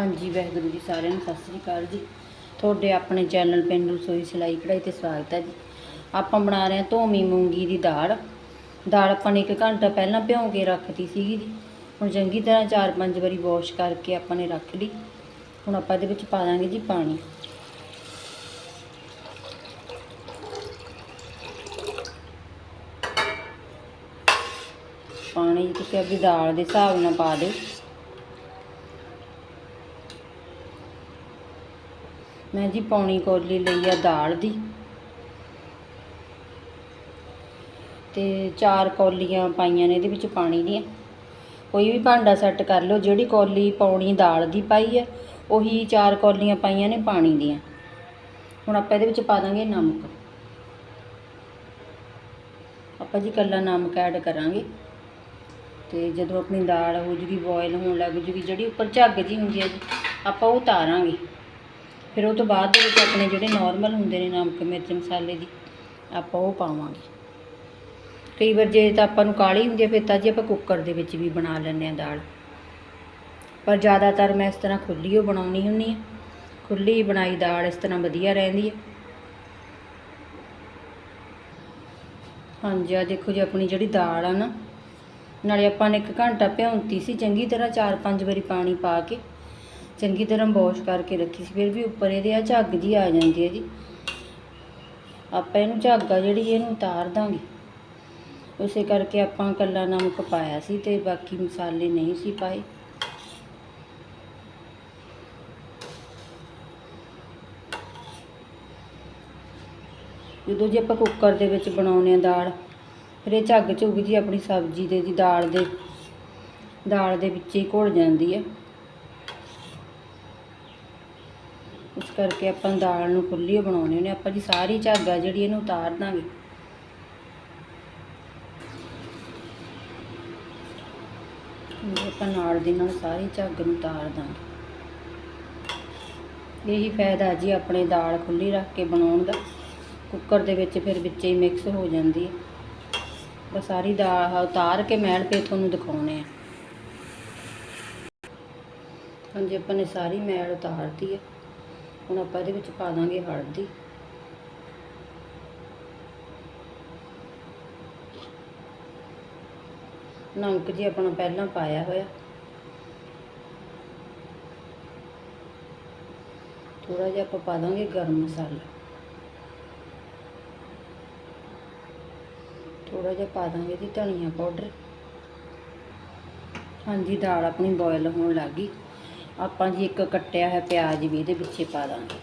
ਹਾਂਜੀ, ਵਾਹਿਗੁਰੂ ਜੀ, ਸਾਰਿਆਂ ਨੂੰ ਸਤਿ ਸ੍ਰੀ ਅਕਾਲ ਜੀ। ਤੁਹਾਡੇ ਆਪਣੇ ਚੈਨਲ ਪਿੰਡੂ ਸੋਈ ਸਿਲਾਈ ਕਢਾਈ ਤੇ ਸਵਾਗਤ ਹੈ ਜੀ। ਆਪਾਂ ਬਣਾ ਰਹੇ ਹਾਂ ਧੋਮੀ ਮੂੰਗੀ ਦੀ ਦਾਲ। ਦਾਲ ਆਪਾਂ ਨੇ 1 ਘੰਟਾ ਪਹਿਲਾਂ ਭਿਉਂ ਕੇ ਰੱਖਤੀ ਸੀਗੀ ਜੀ। ਹੁਣ ਚੰਗੀ ਤਰ੍ਹਾਂ 4-5 ਵਾਰੀ ਵਾਸ਼ ਕਰਕੇ ਆਪਾਂ ਨੇ ਰੱਖ ਲਈ। ਹੁਣ ਆਪਾਂ ਇਹਦੇ ਵਿੱਚ ਪਾ ਦਾਂਗੇ ਜੀ ਪਾਣੀ। ਪਾਣੀ ਜੀ ਤੁਸੀਂ ਆਪਣੀ ਦਾਲ ਦੇ ਹਿਸਾਬ ਨਾਲ ਪਾ ਦਿਓ। ਮੈਂ ਜੀ ਪੌਣੀ ਕੋਲੀ ਲਈ ਆ ਦਾਲ ਦੀ। ਤੇ ਚਾਰ ਕੌਲੀਆਂ ਪਾਈਆਂ ਨੇ ਇਹਦੇ ਵਿੱਚ ਪਾਣੀ ਦੀਆਂ। ਕੋਈ ਵੀ ਭਾਂਡਾ ਸੈੱਟ ਕਰ ਲਓ, ਜਿਹੜੀ ਕੌਲੀ ਪੌਣੀ ਦਾਲ ਦੀ ਪਾਈ ਹੈ ਉਹੀ ਚਾਰ ਕੌਲੀਆਂ ਪਾਈਆਂ ਨੇ ਪਾਣੀ ਦੀਆਂ। ਹੁਣ ਆਪਾਂ ਇਹਦੇ ਵਿੱਚ ਪਾ ਦਾਂਗੇ ਨਮਕ। ਆਪਾਂ ਜੀ ਕੱਲਾ ਨਮਕ ਐਡ ਕਰਾਂਗੇ। ਤੇ ਜਦੋਂ ਆਪਣੀ ਦਾਲ ਹੋ ਜੂਗੀ ਬੋਇਲ ਹੋਣ ਲੱਗ ਜੂਗੀ, ਜਿਹੜੀ ਉੱਪਰ ਝੱਗ ਜੀ ਹੁੰਦੀ ਹੈ ਜੀ, ਆਪਾਂ ਉਹ ਉਤਾਰਾਂਗੇ। ਫਿਰ ਉਹ ਤੋਂ ਬਾਅਦ ਦੇ ਵਿੱਚ ਆਪਣੇ ਜਿਹੜੇ ਨਾਰਮਲ ਹੁੰਦੇ ਨੇ ਨਮਕ ਮਿਰਚ ਮਸਾਲੇ ਦੀ, ਆਪਾਂ ਉਹ ਪਾਵਾਂਗੇ। ਕਈ ਵਾਰ ਜੇ ਤਾਂ ਆਪਾਂ ਨੂੰ ਕਾਲੀ ਹੁੰਦੀ ਹੈ, ਫਿਰ ਤਾਂ ਜੀ ਆਪਾਂ ਕੁੱਕਰ ਦੇ ਵਿੱਚ ਵੀ ਬਣਾ ਲੈਂਦੇ ਹਾਂ ਦਾਲ। ਪਰ ਜ਼ਿਆਦਾਤਰ ਮੈਂ ਇਸ ਤਰ੍ਹਾਂ ਖੁੱਲੀ ਓ ਬਣਾਉਣੀ ਹੁੰਦੀ ਹੈ। ਖੁੱਲੀ ਬਣਾਈ ਦਾਲ ਇਸ ਤਰ੍ਹਾਂ ਵਧੀਆ ਰਹਿੰਦੀ ਹੈ। ਹਾਂਜੀ ਆ ਦੇਖੋ ਜੀ, ਆਪਣੀ ਜਿਹੜੀ ਦਾਲ ਆ ਨਾ, ਨਾਲੇ ਆਪਾਂ ਨੇ ਇੱਕ ਘੰਟਾ ਭਿਉਂਤੀ ਸੀ, ਚੰਗੀ ਤਰ੍ਹਾਂ 4-5 ਵਾਰੀ ਪਾਣੀ ਪਾ ਕੇ ਚੰਗੀ ਤਰ੍ਹਾਂ ਵਾਸ਼ ਕਰਕੇ ਰੱਖੀ ਸੀ, ਫਿਰ ਵੀ ਉੱਪਰ ਇਹਦੇ ਆ ਝੱਗ ਜੀ ਆ ਜਾਂਦੀ ਹੈ ਜੀ। ਆਪਾਂ ਇਹਨੂੰ ਝੱਗ ਆ ਜਿਹੜੀ, ਇਹਨੂੰ ਉਤਾਰ ਦਾਂਗੇ। ਉਸੇ ਕਰਕੇ ਆਪਾਂ ਕੱਲਾ ਨਮਕ ਪਾਇਆ ਸੀ ਤੇ ਬਾਕੀ ਮਸਾਲੇ ਨਹੀਂ ਸੀ ਪਾਏ। ਜਦੋਂ ਜੀ ਆਪਾਂ ਕੁੱਕਰ ਦੇ ਵਿੱਚ ਬਣਾਉਂਦੇ ਆ ਦਾਲ, ਫਿਰ ਇਹ ਝੱਗ ਝੁੱਗ ਜੀ ਆਪਣੀ ਸਬਜ਼ੀ ਦੇ, ਜੀ ਦਾਲ ਦੇ ਦਾਲ ਦੇ ਵਿੱਚ ਹੀ ਘੁਲ ਜਾਂਦੀ ਹੈ। ਇਸ ਕਰਕੇ ਆਪਾਂ ਦਾਲ ਨੂੰ ਖੁੱਲੀ ਓ ਬਣਾਉਣੀ ਹੁੰਦੇ ਆਪਾਂ ਜੀ ਸਾਰੀ ਝੱਗ ਆ ਜਿਹੜੀ ਇਹਨੂੰ ਉਤਾਰ ਦਾਂਗੇ। ਆਪਾਂ ਨਾਲ ਦੀ ਨਾਲ ਸਾਰੀ ਝੱਗ ਨੂੰ ਉਤਾਰ ਦਾਂਗੇ। ਇਹੀ ਫਾਇਦਾ ਜੀ ਆਪਣੇ ਦਾਲ ਖੁੱਲੀ ਰੱਖ ਕੇ ਬਣਾਉਣ ਦਾ। ਕੁੱਕਰ ਦੇ ਵਿੱਚ ਫਿਰ ਵਿੱਚੇ ਹੀ ਮਿਕਸ ਹੋ ਜਾਂਦੀ ਹੈ। ਬਸ ਸਾਰੀ ਦਾਲ ਉਤਾਰ ਕੇ ਮੈਲ ਪੇ ਤੁਹਾਨੂੰ ਦਿਖਾਉਣੇ ਆ। ਹਾਂਜੀ, ਆਪਾਂ ਨੇ ਸਾਰੀ ਮੈਲ ਉਤਾਰਤੀ ਹੈ। ਹੁਣ ਆਪਾਂ ਇਹਦੇ ਵਿੱਚ ਪਾ ਦਾਂਗੇ ਹਲਦੀ। ਨਮਕ ਜੀ ਆਪਣਾ ਪਹਿਲਾਂ ਪਾਇਆ ਹੋਇਆ। ਥੋੜਾ ਜਿਹਾ ਆਪਾਂ ਪਾ ਦਾਂਗੇ ਗਰਮ ਮਸਾਲਾ। ਥੋੜਾ ਜਿਹਾ ਪਾ ਦਾਂਗੇ ਜੀ ਧਨੀਆ ਪਾਊਡਰ। ਹਾਂਜੀ, ਦਾਲ ਆਪਣੀ ਬੋਇਲ ਹੋਣ ਲੱਗ ਗਈ। ਆਪਾਂ ਜੀ ਇੱਕ ਕੱਟਿਆ ਹੋਇਆ ਪਿਆਜ਼ ਵੀ ਇਹਦੇ ਵਿੱਚੇ ਪਾ ਦਾਂਗੇ।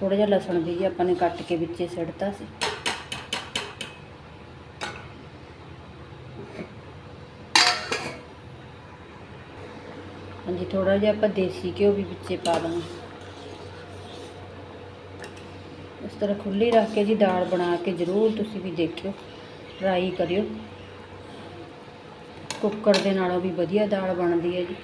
ਥੋੜਾ ਜਿਹਾ ਲਸਣ ਵੀ ਜੀ ਆਪਾਂ ਨੇ ਕੱਟ ਕੇ ਵਿੱਚੇ ਸਿੱਟਤਾ ਸੀ। ਹਾਂਜੀ ਥੋੜਾ ਜਿਹਾ ਆਪਾਂ ਦੇਸੀ ਘਿਓ ਵੀ ਵਿੱਚੇ ਪਾ ਦਾਂਗੇ। ਇਸ ਤਰ੍ਹਾਂ ਖੁੱਲੀ ਰੱਖ ਕੇ ਜੀ ਦਾਲ ਬਣਾ ਕੇ ਜ਼ਰੂਰ ਤੁਸੀਂ ਵੀ ਦੇਖਿਓ ਟਰਾਈ ਕਰਿਓ। ਕੁੱਕਰ ਦੇ ਨਾਲੋਂ ਵੀ ਵਧੀਆ ਦਾਲ ਬਣਦੀ ਹੈ ਜੀ।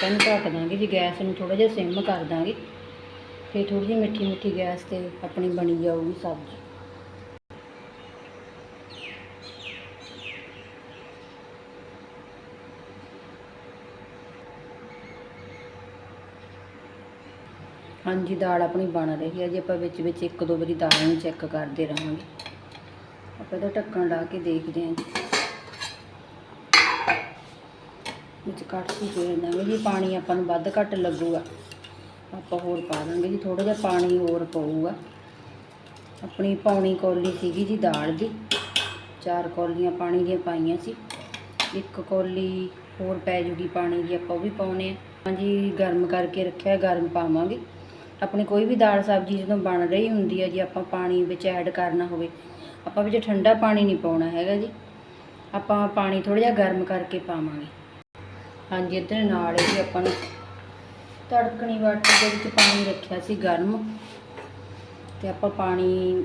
ਆਪਾਂ ਇਹਨੂੰ ਢੱਕ ਦਾਂਗੇ, ਜੀ ਗੈਸ ਨੂੰ ਥੋੜਾ ਜਿਹਾ ਸਿਮ ਕਰ ਦਾਂਗੇ, ਫਿਰ ਥੋੜੀ ਜਿਹੀ ਮਿੱਠੀ ਮਿੱਠੀ ਗੈਸ ਤੇ ਆਪਣੀ ਬਣੀ ਜਾਊਗੀ ਸਬਜ਼ੀ। ਹਾਂਜੀ, ਦਾਲ ਆਪਣੀ ਬਣ ਰਹੀ ਹੈ ਜੀ। ਆਪਾਂ ਵਿੱਚ ਵਿੱਚ ਇੱਕ ਦੋ ਵਾਰੀ ਦਾਲ ਨੂੰ ਚੈੱਕ ਕਰਦੇ ਰਹਾਂਗੇ। ਆਪਾਂ ਇਹਦਾ ਢੱਕਣ ਲਾ ਕੇ ਦੇਖਦੇ ਹਾਂ ਜੀ। ਵਿੱਚ ਕੱਟ ਕੇ ਫੇਰ ਦਾਂਗੇ ਜੀ ਪਾਣੀ ਆਪਾਂ ਨੂੰ ਵੱਧ ਘੱਟ ਲੱਗੂਗਾ। ਆਪਾਂ ਹੋਰ ਪਾ ਦਾਂਗੇ ਜੀ ਥੋੜਾ ਜਿਹਾ ਪਾਣੀ ਹੋਰ ਪਊਗਾ। ਆਪਣੀ ਪੌਣੀ ਕੌਲੀ ਸੀਗੀ ਜੀ ਦਾਲ ਦੀ, ਚਾਰ ਕੌਲੀਆਂ ਪਾਣੀ ਦੀਆਂ ਪਾਈਆਂ ਸੀ। ਇੱਕ ਕੌਲੀ ਹੋਰ ਪੈ ਜੂਗੀ ਪਾਣੀ ਦੀ, ਆਪਾਂ ਉਹ ਵੀ ਪਾਉਨੇ ਆ ਹਾਂਜੀ ਗਰਮ ਕਰਕੇ ਰੱਖਿਆ, ਗਰਮ ਪਾਵਾਂਗੇ। ਆਪਣੀ ਕੋਈ ਵੀ ਦਾਲ ਸਬਜ਼ੀ ਜਦੋਂ ਬਣ ਰਹੀ ਹੁੰਦੀ ਹੈ ਜੀ, ਆਪਾਂ ਪਾਣੀ ਵਿੱਚ ਐਡ ਕਰਨਾ ਹੋਵੇ, ਆਪਾਂ ਵਿੱਚ ਠੰਡਾ ਪਾਣੀ ਨਹੀਂ ਪਾਉਣਾ ਹੈਗਾ ਜੀ। ਆਪਾਂ ਪਾਣੀ ਥੋੜਾ ਜਿਹਾ ਗਰਮ ਕਰਕੇ ਪਾਵਾਂਗੇ। ਹਾਂਜੀ, ਇੱਧਰ ਨਾਲ ਹੀ ਆਪਾਂ ਨੂੰ ਤੜਕਣੀ ਵਾਟਰ ਦੇ ਵਿੱਚ ਪਾਣੀ ਰੱਖਿਆ ਸੀ ਗਰਮ। ਤੇ ਆਪਾਂ ਪਾਣੀ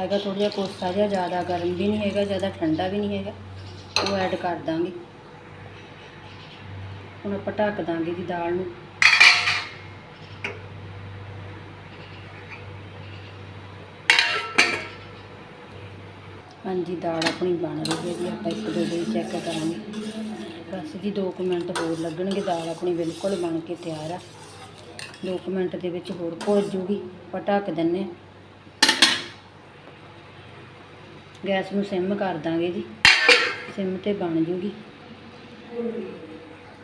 ਹੈਗਾ ਥੋੜਾ ਜਿਹਾ ਕੋਸਾ ਜਿਹਾ, ਜ਼ਿਆਦਾ ਗਰਮ ਵੀ ਨਹੀਂ ਹੈਗਾ, ਜ਼ਿਆਦਾ ਠੰਡਾ ਵੀ ਨਹੀਂ ਹੈਗਾ। ਉਹ ਐਡ ਕਰ ਦਾਂਗੇ। ਹੁਣ ਆਪਾਂ ਢੱਕ ਦਾਂਗੇ ਜੀ ਦਾਲ ਨੂੰ। ਹਾਂਜੀ, ਦਾਲ ਆਪਣੀ ਬਣ ਰਹੀ ਹੈ ਜੀ, ਆਪਾਂ ਇੱਕ ਦੋ ਦੇ ਚੈੱਕ ਕਰਾਂਗੇ। ਬਸ ਜੀ 2 ਮਿੰਟ ਹੋਰ ਲੱਗਣਗੇ, ਦਾਲ ਆਪਣੀ ਬਿਲਕੁਲ ਬਣ ਕੇ ਤਿਆਰ ਆ। 2 ਮਿੰਟ ਦੇ ਵਿੱਚ ਹੋਰ ਭੁੱਜ ਜੂਗੀ, ਆਪਾਂ ਢੱਕ ਦਿੰਨੇ ਹਾਂ ਗੈਸ ਨੂੰ ਸਿਮ ਕਰ ਦਾਂਗੇ ਜੀ, ਸਿਮ ਤੇ ਬਣ ਜੂਗੀ।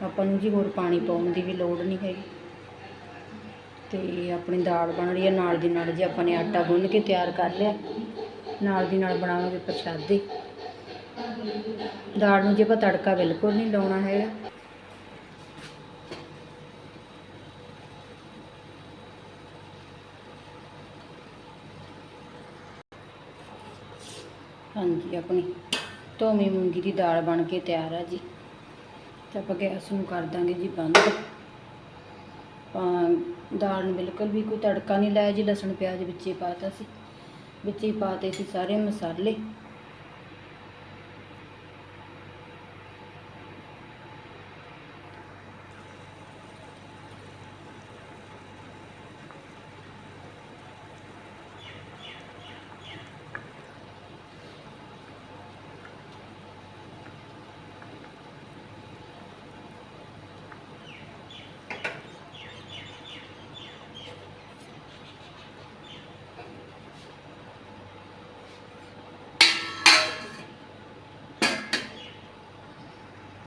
ਆਪਾਂ ਨੂੰ ਜੀ ਹੋਰ ਪਾਣੀ ਪਾਉਣ ਦੀ ਵੀ ਲੋੜ ਨਹੀਂ ਹੈਗੀ। ਤੇ ਆਪਣੀ ਦਾਲ ਬਣ ਰਹੀ ਹੈ ਨਾਲ ਦੀ ਨਾਲ ਜੀ ਆਪਾਂ ਨੇ ਆਟਾ ਗੁੰਨ ਕੇ ਤਿਆਰ ਕਰ ਲਿਆ। ਨਾਲ ਦੀ ਨਾਲ ਬਣਾਵਾਂਗੇ ਪ੍ਰਸ਼ਾਦੇ। ਦਾਲ ਨੂੰ ਜੇ ਆਪਾਂ ਤੜਕਾ ਬਿਲਕੁਲ ਨਹੀਂ ਲਾਉਣਾ ਹੈਗਾ। ਹਾਂਜੀ, ਆਪਣੀ ਧੋਵੀਂ ਮੂੰਗੀ ਦੀ ਦਾਲ ਬਣ ਕੇ ਤਿਆਰ ਆ ਜੀ। ਤੇ ਆਪਾਂ ਗੈਸ ਨੂੰ ਕਰ ਦਾਂਗੇ ਜੀ ਬੰਦ। ਦਾਲ ਨੂੰ ਬਿਲਕੁਲ ਵੀ ਕੋਈ ਤੜਕਾ ਨਹੀਂ ਲਾਇਆ ਜੀ, ਲਸਣ ਪਿਆਜ਼ ਵਿੱਚੇ ਪਾਤਾ ਸੀ। ਵਿੱਚੇ ਪਾਤੇ ਸੀ ਸਾਰੇ ਮਸਾਲੇ।